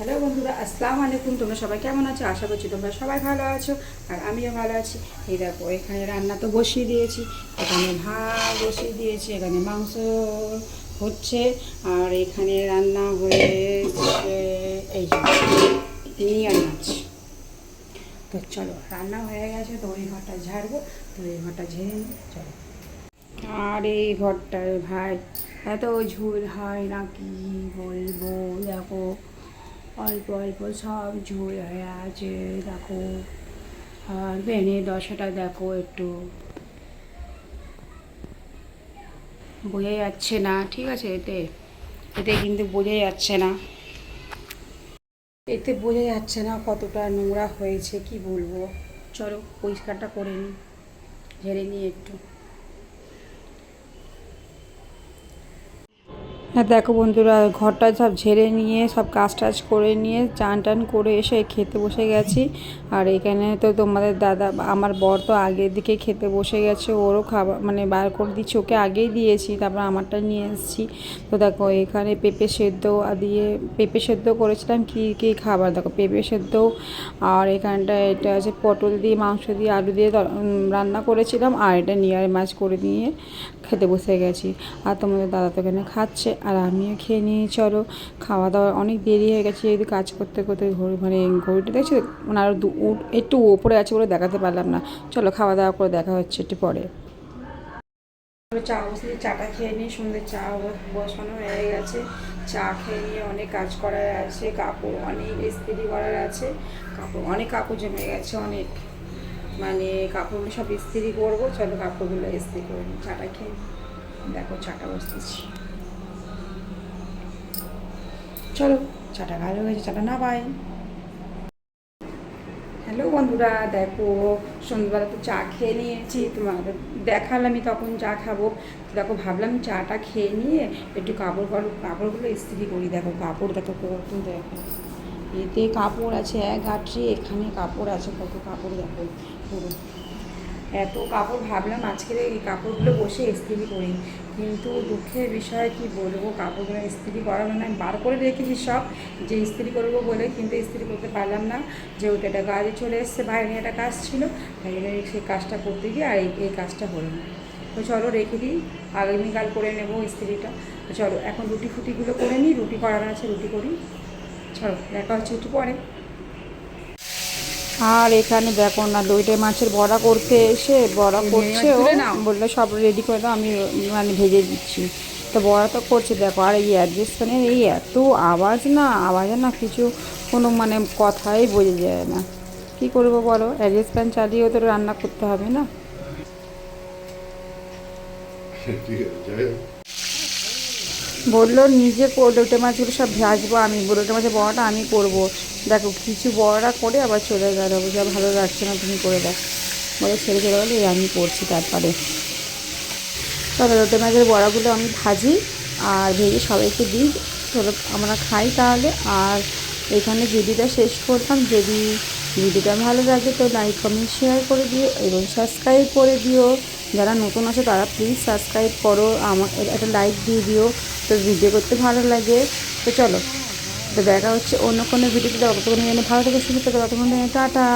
Hello বন্ধুরা, আসসালামু আলাইকুম। তোমরা সবাই কেমন আছো? আশা করছি তোমরা সবাই ভালো আছো আর আমিও ভালো আছি। এই দেখো, এখানে রান্না তো বসিয়ে দিয়েছি। এখানে ভাত বসিয়ে দিয়েছি, এখানে মাংস হচ্ছে আর এখানে রান্না হয়েছে এই যে নিয়ার মাছ। তো চলো, রান্না হয়ে গেছে, তো ওই ঘরটা ঝাড়বো, তো এই ঘরটা ঝেড়ে নিই, চলো। আর এই ঘরটায় ভাই, এত ঝুল হয় না কি বলব? দেখো অল্প অল্প সব ঝোল হয়ে আছে, দেখো। আর ভেনে দশাটা দেখো একটু। বোঝা যাচ্ছে না, ঠিক আছে? এতে এতে কিন্তু বোঝা যাচ্ছে না। এতে বোঝা যাচ্ছে না কতটা নোংরা হয়েছে, কি বলব? চলো, পরিষ্কারটা করে নিই। ঝেড়ে নিই একটু। দেখো বন্ধুরা, ঘরটা সব ঝেড়ে নিয়ে, সব কাজ টাজ করে নিয়ে চান টান করে এসে খেতে বসে গেছি। আর এখানে তো তোমাদের দাদা, আমার বর তো আগের দিকে খেতে বসে গেছে, ওরও খাবার মানে বার করে দিচ্ছি ওকে আগেই দিয়েছি, তারপর আমারটা নিয়ে এসেছি। তো দেখো, এখানে পেঁপে সেদ্ধ দিয়ে, পেঁপে সেদ্ধ করেছিলাম, কী কী খাবার? দেখো, পেঁপে সেদ্ধ, আর এখানটা এটা আছে পটল দিয়ে, মাংস দিয়ে, আলু দিয়ে রান্না করেছিলাম, আর এটা নিয়ার মাছ করে দিয়ে খেতে বসে গেছি। আর তোমাদের দাদা তো এখানে খাচ্ছে। আর আমিও খেয়ে নিয়ে চলো, খাওয়া দাওয়া অনেক দেরি হয়ে গেছে যদি কাজ করতে করতে ঘড়ি মানে ঘড়িটা দেখছি? মানে আরও একটু ওপরে আছে বলে দেখাতে পারলাম না। চলো খাওয়া দাওয়া করে দেখা হচ্ছে একটু পরে। চা বসে চাটা খেয়ে নিয়ে সন্ধ্যে চা বসানো হয়ে গেছে। চা খেয়ে নিয়ে অনেক কাজ করার আছে, কাপড় অনেক ইস্ত্রি করার আছে, কাপড় অনেক কাপড় জমে গেছে অনেক। মানে কাপড়গুলো সব ইস্ত্রি করব, চলো কাপড়গুলো ইস্ত্রি করে নিই, চাটা খেয়ে দেখো, চাটা বসতেছি চলো, চাটা ভালো হয়েছে, চাটা না পাই। হ্যালো বন্ধুরা, দেখো, সন্ধ্যাবেলা তো চা খেয়ে নিয়েছি, তোমাদের দেখালামই তখন চা খাব। দেখো, ভাবলাম চাটা খেয়ে নিয়ে একটু কাপড় কাপড়, কাপড়গুলো ইস্ত্রি করি, দেখো, কাপড় দেখো কত, দেখো। এতে কাপড় আছে এক গাঠি এখানে কাপড় আছে, কত কাপড় দেখো, পুরো। এত কাপড় ভাবলাম আজকে এই কাপড়গুলো বসে ইস্ত্রি করি। কিন্তু দুঃখের বিষয় কি বলব, কাপড়গুলো ইস্ত্রি করা মানে আমি বার করে রেখেছি সব, যে ইস্ত্রি করব বলে কিন্তু ইস্ত্রি করতে পারলাম না। যেহেতু একটা গাড়ি চলে এসছে বাইরে একটা কাজ ছিল, তাই জন্য সেই কাজটা করতে গিয়ে আর এই এই কাজটা হলো না। তো চলো রেখে দিই, আগামীকাল করে নেব ইস্ত্রিটা। তো চলো এখন রুটি ফুটিগুলো করে নিই, রুটি করার আছে, রুটি করি। চলো দেখা হচ্ছে একটু পরে। আর এখানে দেখো না লইটে মাছের বড়া করতে এসে বড়া করছে ও। বলল সব রেডি করে দাও আমি মানে ভেজে দিচ্ছি। তো বড়া তো করছে দেখো আর এই অ্যাডজাস্ট ফ্যানের এই এত আওয়াজ না আওয়াজে না কিছু কোনো মানে কথাই বোঝা যায় না। কি করব বলো? অ্যাডজাস্ট ফ্যান চালিয়েও তো রান্না করতে হবে না। বলল, নিজে লোটে মাছগুলো সব ভাজবো আমি, লোটে মাছের বড়াটা আমি করব। দেখো, কিছু বড়া করে আবার চলে গেল, যা ভালো লাগছে না, তুমি করে দাও। বলে ছেড়ে চলে গেলে আমি করছি তারপরে। তবে লোটে মাছের বড়াগুলো আমি ভাজি আর ভেজে সবাইকে দিই চলো আমরা খাই তাহলে। আর এখানে ভিডিওটা শেষ করলাম, যদি ভিডিওটা ভালো লাগে তো লাইক কমেন্ট শেয়ার করে দিও এবং সাবস্ক্রাইব করে দিও। যারা নতুন আছে তারা প্লিজ সাবস্ক্রাইব করো, আমার একটা লাইক দিয়ে দিও, তো ভিডিও করতে ভালো লাগে। তো চলো, তো দেখা হচ্ছে অন্য কোনো ভিডিওতে ততক্ষণ ভালো থেকে, সুস্থ থাকে ততক্ষণ টাটা।